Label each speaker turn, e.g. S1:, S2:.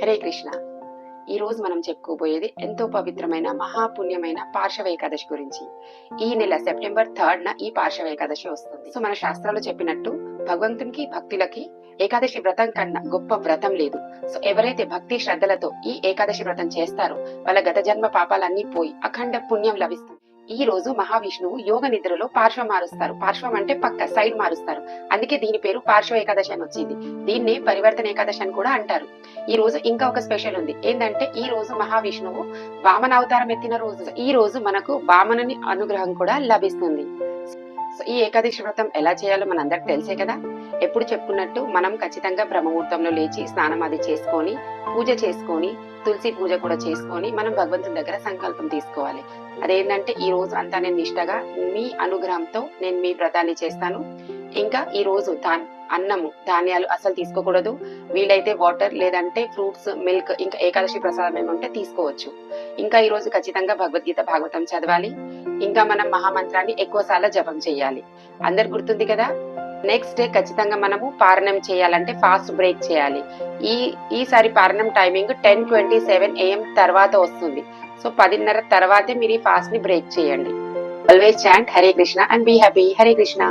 S1: హరే కృష్ణ. ఈ రోజు మనం చెప్పుకోబోయేది ఎంతో పవిత్రమైన మహాపుణ్యమైన పార్శ్వ ఏకాదశి గురించి. ఈ నెల సెప్టెంబర్ థర్డ్ న ఈ పార్శ్వ ఏకాదశి వస్తుంది. సో మన శాస్త్రాలు చెప్పినట్టు భగవంతునికి భక్తులకి ఏకాదశి వ్రతం కన్నా గొప్ప వ్రతం లేదు. సో ఎవరైతే భక్తి శ్రద్ధలతో ఈ ఏకాదశి వ్రతం చేస్తారో వాళ్ళ గత జన్మ పాపాలన్నీ పోయి అఖండ పుణ్యం లభిస్తుంది. ఈ రోజు మహావిష్ణువు యోగ నిద్రలో పార్శ్వం మారుస్తారు. పార్శ్వం అంటే పక్క సైడ్ మారుస్తారు. అందుకే దీని పేరు పార్శ్వ ఏకాదశి అని వచ్చింది. దీన్ని పరివర్తన ఏకాదశి అని కూడా అంటారు. ఈ రోజు ఇంకా ఒక స్పెషల్ ఉంది. ఏంటంటే ఈ రోజు మహావిష్ణువు వామన అవతారం ఎత్తిన రోజు. ఈ రోజు మనకు వామనని అనుగ్రహం కూడా లభిస్తుంది. సో ఈ ఏకాదశి వ్రతం ఎలా చేయాలో మనందరికి తెలిసే కదా? ఎప్పుడు చెప్పుకున్నట్టు మనం ఖచ్చితంగా బ్రహ్మముహూర్తంలో లేచి స్నానం అది చేసుకొని పూజ చేసుకొని తులసి పూజ కూడా చేసుకొని మనం భగవంతుని దగ్గర సంకల్పం తీసుకోవాలి. అదేంటంటే ఈ రోజు అంతా నేను నిష్టగా మీ అనుగ్రహంతో నేను మీ వ్రతాన్ని చేస్తాను. ఇంకా ఈ రోజు దా అన్నము ధాన్యాలు అసలు తీసుకోకూడదు. వీలైతే వాటర్ లేదంటే ఫ్రూట్స్ మిల్క్ ఇంకా ఏకాదశి ప్రసాదం ఏమంటే తీసుకోవచ్చు. ఇంకా ఈ రోజు ఖచ్చితంగా భగవద్గీత భాగవతం చదవాలి. ఇంకా మనం మహామంత్రాన్ని ఎక్కువ సార్లు జపం చేయాలి. అందరు గుర్తుంది కదా? నెక్స్ట్ డే ఖచ్చితంగా మనము పారణం చేయాలంటే ఫాస్ట్ బ్రేక్ చేయాలి. ఈ ఈసారి పారణం timing ten twenty seven AM తర్వాత వస్తుంది. సో పదిన్నర తర్వాతే మీరు ఈ ఫాస్ట్ని బ్రేక్ చేయండి. Always chant Hare Krishna and be happy Hare Krishna